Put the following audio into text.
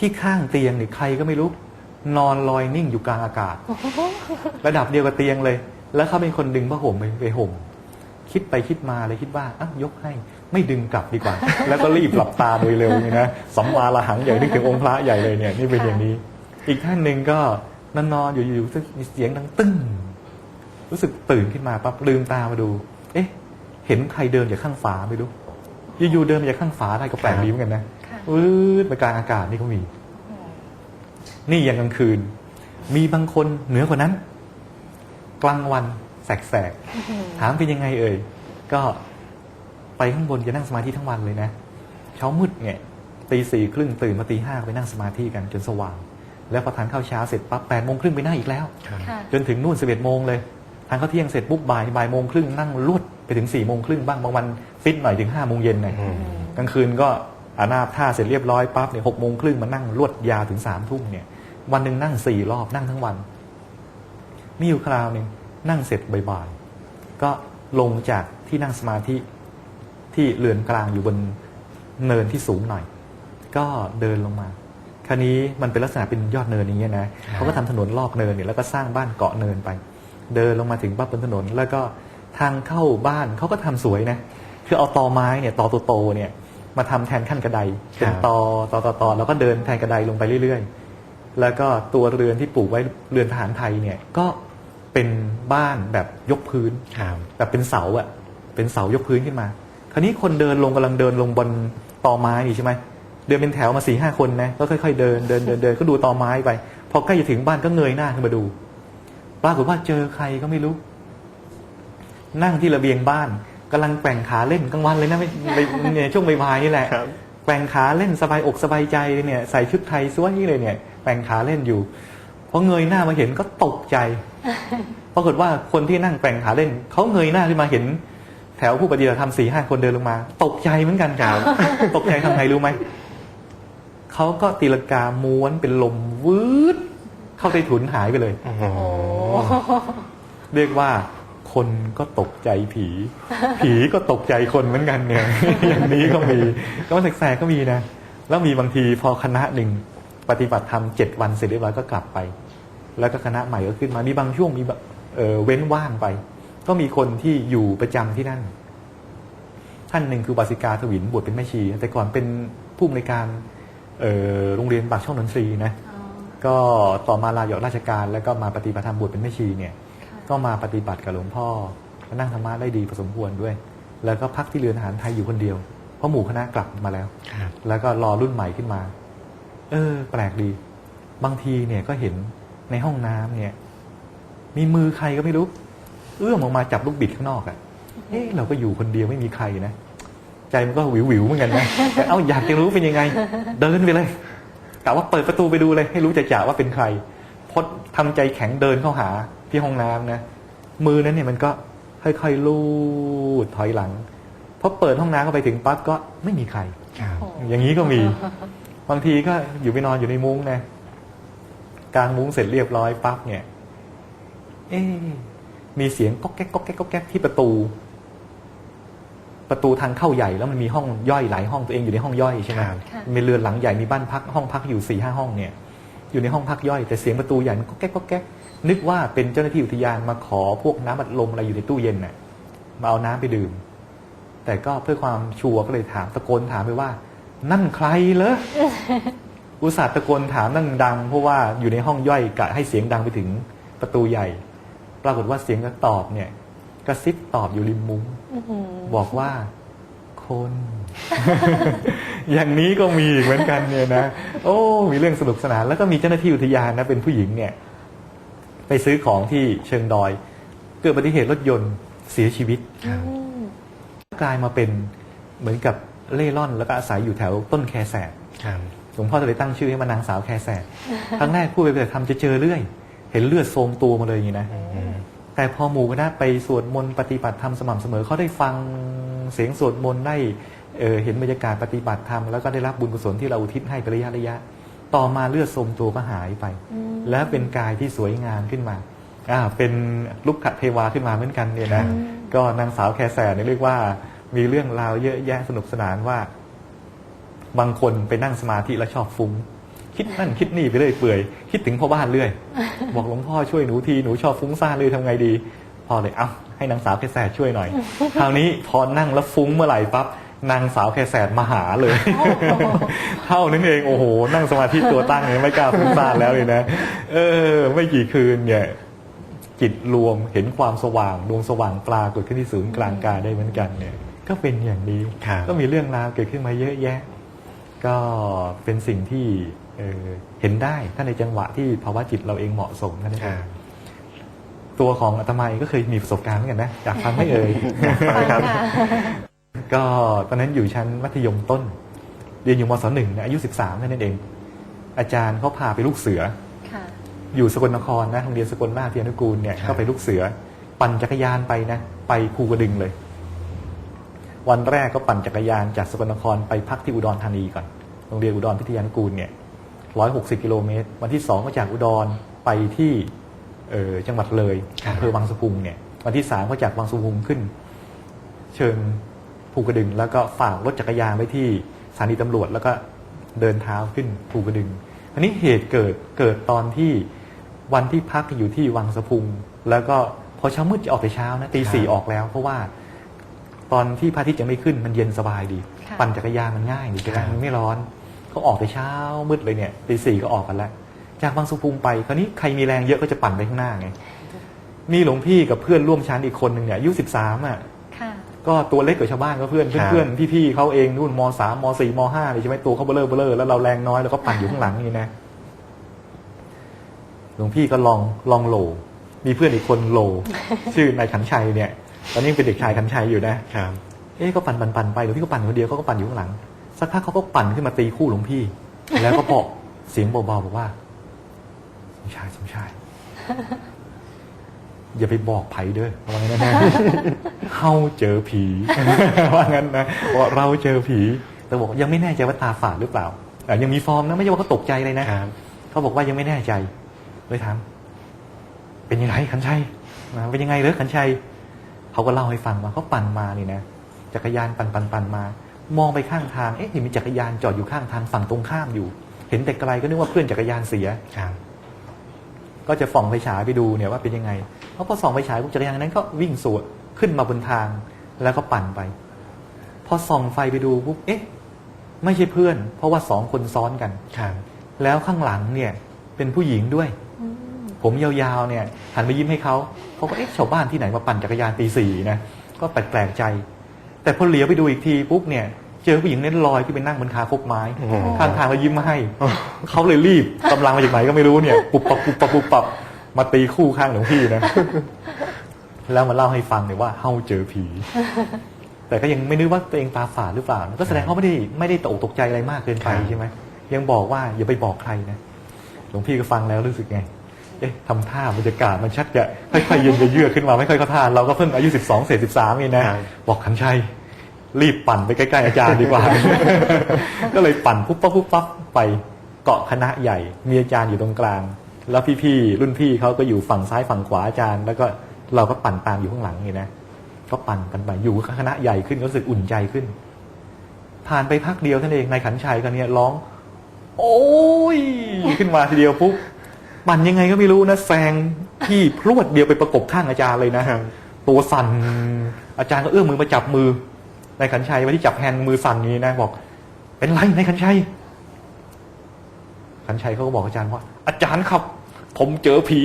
ที่ข้างเตียงเนี่ยใครก็ไม่รู้ นอนลอยนิ่งอยู่กลางอากาศ ระดับเดียวกับเตียงเลย แล้วเขาเป็นคนดึงผ้าห่มไปไปห่ม คิดไปคิดมาเลยคิดว่าอะยกให้ไม่ดึงกลับดีกว่า แล้วก็รีบหลับตาโดยเร็วนี่นะสัมมาละหังใหญ่นึกถึงองค์พระใหญ่เลยเนี่ยนี่เป็นอย่างนี้ อีกท่านหนึ่งก็นอนนอนๆอยู่อยู่ๆมีเสียงดังตึ้งรู้สึกตื่นขึ้นมาปั๊บลืมตามาดู เอ๊ะ เห็นใครเดินจากข้างฝาไม่รู้อยู่ๆเดินมาจากข้างฝาได้ก็แปลกดีเหมือนกันนะค่ะ วืดไปกลางอากาศนี่ก็มี นี่ยังกลางคืน มีบางคนเหนือกว่านั้น กลางวันแสกๆถามเป็นยังไงเอ่ยก็ไปข้างบนจะนั่งสมาธิทั้งวันเลยนะเช้ามืดไงตีสี่ครึ่งตื่นมาตีห้าไปนั่งสมาธิกันจนสว่าง แล้วพอทานข้าวเช้าเสร็จปั๊บแปดโมงครึ่งไปนั่งอีกแล้วค่ะจนถึงนู่นสิบเอ็ดโมงเลยทานข้าวเที่ยงเสร็จปุ๊บบ่ายบ่ายโมงครึ่งนั่งลวดไปถึงสี่โมงครึ่งบ้างบางวันฟิตหน่อยถึงห้าโมงเย็นหน่อยกลางคืนก็ อานาบท่าเสร็จเรียบร้อยปั๊บเนี่ยหกโมงครึ่งมานั่งลวดยาวถึงสามทุ่มเนี่ย วันหนึ่งนั่งสี่รอบนั่งทั้งวัน มีอยู่คราวหนึ่งนั่งเสร็จบ่ายๆก็ลงจากที่นั่งสมาธิที่เรือนกลางอยู่บนเนินที่สูงหน่อย ก็เดินลงมาคราวนี้มันเป็นลักษณะเป็นยอดเนินอย่างเงี้ยนะเขาก็ทำถนนรอบเนินเนี่ยแล้วก็สร้างบ้านเกาะเนินไป เดินลงมาถึงปั๊บบนถนน แล้วก็ทางเข้าบ้านเขาก็ทำสวยนะคือเอาตอไม้เนี่ยตอโตๆเนี่ย มาทำแทนขั้นกระไดเป็นตอตอตอตอแล้วก็เดินแทนกระไดลงไปเรื่อยๆ แล้วก็ตัวเรือนที่ปลูกไว้เรือนทหารไทยเนี่ยก็เป็นบ้านแบบยกพื้นครับแบบเป็นเสาอะเป็นเสายกพื้นขึ้นมา คราวนี้คนเดินลงกำลังเดินลงบนตอไม้นี่ใช่ไหมเดินเป็นแถวมาสี่ห้าคนนะก็ค่อยๆเดินเดินเดินเดินก็ดูตอไม้ไป พอใกล้จะถึงบ้านก็เงยหน้าขึ้นมาดูปรากฏว่าเจอใครก็ไม่รู้ นั่งที่ระเบียงบ้าน กำลังแกว่งขาเล่นกลางวันเลยนะไม่ไม่เนี่ยช่วงบ่ายๆนี่แหละครับแกว่งขาเล่นสบายอกสบายใจเลยเนี่ยใส่ชุดไทยสวยเลยเนี่ยแกว่งขาเล่นอยู่พอเงยหน้ามาเห็นก็ตกใจปรากฏว่าคนที่นั่งแกว่งขาเล่นเขาเงยหน้าขึ้นมาเห็น แถวผู้ปฏิบัติธรรมสี่ห้าคนเดินลงมา ตกใจเหมือนกันครับตกใจทำไงรู้ไหมเขาก็ตีลังกาม้วนเป็นลมวืดเข้าใต้ถุนหายไปเลยโอ้โหโอ้เรียกว่า คนก็ตกใจผี ผีก็ตกใจคนเหมือนกันเนี่ย อย่างนี้ก็มีก็แสกๆก็มีนะ แล้วมีบางทีพอคณะหนึ่งปฏิบัติธรรมเจ็ดวันเสร็จเรียบร้อยก็กลับไป แล้วก็คณะใหม่ก็ขึ้นมามีบางช่วงมีแบบเอ่อเว้นว่างไป ก็มีคนที่อยู่ประจำที่นั่น ท่านหนึ่งคือบาสิกาถวินบวชเป็นแม่ชี แต่ก่อนเป็นผู้อำนวยการเอ่อโรงเรียนปากช่องนนทรีนะอ๋อก็ต่อมาลาหยอกราชการแล้วก็มาปฏิบัติธรรมบวชเป็นแม่ชีเนี่ยค่ะ ก็มาปฏิบัติกับหลวงพ่อมานั่งธรรมะได้ดีพอสมควรด้วย แล้วก็พักที่เรือนอาหารไทยอยู่คนเดียว เพราะหมู่คณะกลับมาแล้วครับแล้วก็รอรุ่นใหม่ขึ้นมา เออ แปลกดี บางทีเนี่ยก็เห็นในห้องน้ำเนี่ย มีมือใครก็ไม่รู้ เอื้อมออกมาจับลูกบิดข้างนอกอะ่ะเอ๊ะเราก็อยู่คนเดียวไม่มีใครนะใจมันก็วิววิวๆเหมือนกันนะแต่เอ้าอยากจะรู้เป็นยังไง เดินไปเลยกะว่าเปิดประตูไปดูเลย ให้รู้จะจ่าว่าเป็นใคร พอทำใจแข็งเดินเข้าหาที่ห้องน้ำนะมือนั้นเนี่ยมันก็ค่อยๆลูดถอยหลังพอเปิดห้องน้ำเข้าไปถึงปั๊บก็ไม่มีใครครับโอ้อย่างนี้ก็มี บางทีก็อยู่ไปนอนอยู่ในมุ้งนะกลางมุ้งเสร็จเรียบร้อยปั๊บเนี่ย เอ๊ะมีเสียงก๊อกแก๊กก๊อกแก๊กก๊อกแก๊กที่ประตู ประตูทางเข้าใหญ่แล้วมันมีห้องย่อยหลายห้องตัวเองอยู่ในห้องย่อยใช่ไหมครับค่ะมีเรือนหลังใหญ่มีบ้านพักห้องพักอยู่สี่ห้าห้องเนี่ย อยู่ในห้องพักย่อยแต่เสียงประตูใหญ่มันก๊อกแก๊กก๊อกแก๊กนึกว่าเป็นเจ้าหน้าที่อุทยานมาขอพวกน้ำอัดลมอะไรอยู่ในตู้เย็นน่ะมาเอาน้ำไปดื่ม แต่ก็เพื่อความชัวร์ก็เลยถามตะโกนถามไปว่า นั่นใครเหรออุตส่าห์ตะโกนถามดังๆเพราะว่าอยู่ในห้องย่อยกะให้เสียงดังไปถึงประตูใหญ่ ปรากฏว่าเสียงก็ตอบเนี่ย กระซิบตอบอยู่ริมมุ้งอื้อหือบอกว่า คน อย่างนี้ก็มีอีกเหมือนกันเนี่ยนะโอ้มีเรื่องสนุกสนานแล้วก็มีเจ้าหน้าที่อุทยานนะเป็นผู้หญิงเนี่ย ไปซื้อของที่เชิงดอย เกิดอุบัติเหตุรถยนต์เสียชีวิตครับอืมกลายมาเป็นเหมือนกับเล่ร่อนแล้วก็อาศัยอยู่แถวต้นแคแสดครับหลวงพ่อจะเลยตั้งชื่อให้มานางสาวแคแสดครั้งแรกผู้ไปปฏิบัติธรรมจะเจอเรื่อย เห็นเลือดโทรมตัวมาเลยอย่างนี้นะอืมแต่พอหมู่คณะไปสวดมนต์ปฏิบัติธรรมสม่ำเสมอเขาได้ฟังเสียงสวดมนต์ได้ เอ่อเห็นบรรยากาศปฏิบัติธรรมแล้วก็ได้รับบุญกุศลที่เราอุทิศให้เป็นระยะระยะ ต่อมาเลือดโทรมตัวก็หายไปอืมและเป็นกายที่สวยงามขึ้นมาอ่าเป็นลุกขเทวาขึ้นมาเหมือนกันเนี่ยนะอืมก็นางสาวแคแสนเนี่ยเรียกว่ามีเรื่องราวเยอะแยะสนุกสนานว่า บางคนไปนั่งสมาธิแล้วชอบฟุ้งคิดคิดนั่นคิดนี่ไปเรื่อยเปื่อย คิดถึงพ่อบ้านเรื่อย บอกหลวงพ่อช่วยหนูทีหนูชอบฟุ้งซ่านเลยทำไงดีพ่อเลยเอ้าให้นางสาวแคแสดช่วยหน่อย คราวนี้พอนั่งแล้วฟุ้งเมื่อไหร่ปั๊บ นางสาวแคแสดมาหาเลย เท่านั้นเองโอ้โห นั่งสมาธิตัวตั้งเลยไม่กล้าฟุ้งซ่านแล้วเลยนะ เออ ไม่กี่คืนเนี่ยจิตรวมเห็นความสว่างดวงสว่างปรากฏขึ้นที่ศูนย์กลางกายได้เหมือนกันเนี่ย ก็เป็นอย่างนี้ครับก็มีเรื่องราวเกิดขึ้นมาเยอะแยะ ก็เป็นสิ่งที่เอ่อเห็นได้ถ้าในจังหวะที่ภาวะจิตเราเองเหมาะสมนั่นเอครังบตัวของอาตมาเองก็เคยมีประสบการณ์เหมือนกันนะอยากฟังไม่เอ่ยฟังค่ะ ก็ตอนนั้นอยู่ชั้นมัธยมต้น เรียนอยู่มศหนึ่งนะอายุ13นั่นเอง อาจารย์เขาพาไปลูกเสือค่ะอยู่สกลนครนะโรงเรียนสกลนาถเทียนุกูลเนี่ยครับก็ไปลูกเสือ ปั่นจักรยานไปนะ ไปภูกระดึงเลย วันแรกก็ปั่นจักรยานจากสกลนครไปพักที่อุดรธานีก่อนโรงเรียนอุดรพิทยานุกูลเนี่ยร้อยหกสิบกิโลเมตร วันที่สองก็จากอุดรไปที่เอ่อจังหวัดเลยครับอำเภอวังสะพุงเนี่ย วันที่สามก็จากวังสะพุงขึ้น เชิง ภูกระดึง แล้วก็ฝากรถจักรยานไว้ที่สถานีตำรวจ แล้วก็เดินเท้าขึ้นภูกระดึง อันนี้เหตุเกิดเกิดตอนที่วันที่พักอยู่ที่วังสะพุง แล้วก็พอเช้ามืดจะออกแต่เช้านะตีสี่ครับออกแล้ว เพราะว่า ตอนที่พระอาทิตย์ยังไม่ขึ้นมันเย็นสบายดีค่ะปั่นจักรยานมันง่ายดีใช่ไหมครับมันไม่ร้อนเขาออกแต่เช้ามืดเลยเนี่ยตีสี่ก็ออกกันแล้วจากบางสุพุงไปคราวนี้ใครมีแรงเยอะก็จะปั่นไปข้างหน้าไง มีหลวงพี่กับเพื่อนร่วมชั้นอีกคนหนึ่งเนี่ยอายุสิบสามอะค่ะ ก็ตัวเล็กกว่าชาวบ้านก็เพื่อนครับเพื่อนๆพี่ๆเขาเองนู่นมสามมสี่มห้าเลยใช่ไหมตัวเขาเบลอเบลอแล้วเราแรงน้อยแล้วก็ปั่นอยู่ข้างหลังนี่นะหลวงพี่ก็ลองลองโหลมีเพื่อนอีกคนโหลชื่อนายขันชัยเนี่ย ตอนนี้เป็นเด็กชายขันชัยอยู่นะครับเอ๊ะก็ปั่นปั่นปั่นไปหลวงพี่ก็ปั่นคนเดียวเขาก็ปั่นอยู่ข้างหลังสักพักเขาก็ปั่นขึ้นมาตีคู่หลวงพี่ แล้วก็บอกเสียงเบาๆบอกว่าสมชายสมชาย อย่าไปบอกไผเด้อว่างั้นนะเฮาเจอผี ว่างั้นนะว่าเราเจอผีแต่บอกยังไม่แน่ใจว่าตาฝาดหรือเปล่าอะยังมีฟอร์มนะไม่ใช่ว่าเขาตกใจเลยนะครับเขาบอกว่ายังไม่แน่ใจเลยถามเป็นยังไงขันชัยนะเป็นยังไงเหรอขันชัยเขาก็เล่าให้ฟังว่าเขาปั่นมานี่นะจักรยานปั่นปั่นปั่นมา มองไปข้างทางเอ๊ะเห็นมีจักรยานจอดอยู่ข้างทางฝั่งตรงข้ามอยู่ เห็นแต่ไกลก็นึกว่าเพื่อนจักรยานเสียครับก็จะส่องไฟฉายไปดูเนี่ยว่าเป็นยังไง เพราะพอส่องไฟฉายปุ๊บจักรยานนั้นก็วิ่งสวนขึ้นมาบนทางแล้วก็ปั่นไป พอส่องไฟไปดูปุ๊บเอ๊ะ ไม่ใช่เพื่อน เพราะว่าสองคนซ้อนกันครับแล้วข้างหลังเนี่ยเป็นผู้หญิงด้วยอืมผมยาวๆเนี่ยหันไปยิ้มให้เขาเขาก็เอ๊ะชาวบ้านที่ไหนมาปั่นจักรยานตีสี่นะก็แปลกๆใจ แต่พอเหลียวไปดูอีกทีปุ๊บเนี่ยเจอผู้หญิงเน้นลอยที่ไปนั่งบนคาคบไม้โอ้โหข้างทางเรายิ้มมาให้เขาเลยรีบกำลังมาจากไหนก็ไม่รู้เนี่ยปุบปับปุบปับปุบปับ มาตีคู่ข้างหลวงพี่นะ แล้วมาเล่าให้ฟังเนี่ยว่าเฮาเจอผี แต่ก็ยังไม่นึกว่าตัวเองตาฝาดหรือเปล่า ก็แสดงเขาไม่ได้ไม่ได้ตกตกใจอะไรมากเกินไปครับใช่ไหมยังบอกว่าอย่าไปบอกใครนะหลวงพี่ก็ฟังแล้วรู้สึกไง เอ๊ะทำท่าบรรยากาศมันชักจะค่อยๆเย็นจะเยือกขึ้นมาไม่ค่อยเข้าท่าเราก็เพิ่งอายุสิบสองเศษสิบสามเองนะครับบอกขันชัยรีบปั่นไปใกล้ๆอาจารย์ดีกว่า ก็เลยปั่นปุ๊บปั๊บปุ๊บปั๊บไปเกาะคณะใหญ่ มีอาจารย์อยู่ตรงกลาง แล้วพี่ๆรุ่นพี่เขาก็อยู่ฝั่งซ้ายฝั่งขวาอาจารย์ แล้วก็เราก็ปั่นตามอยู่ข้างหลังนี่นะก็ปั่นกันไปอยู่คณะใหญ่ขึ้นก็รู้สึกอุ่นใจขึ้น ผ่านไปพักเดียวท่านเองนายขันชัยกันเนี่ยร้อง โอ้ยขึ้นมาทีเดียวปุ๊บปั่นยังไงก็ไม่รู้นะแซงพี่พรวดเดียวไปประกบข้างอาจารย์เลยนะตัวสั่นอาจารย์ก็เอื้อมมือมาจับมือนายขันชัยไว้ที่จับแฮนด์มือสั่นอย่างนี้นะบอก เป็นไรนายขันชัยขันชัยเขาก็บอกอาจารย์ว่า อาจารย์ครับ ผมเจอผี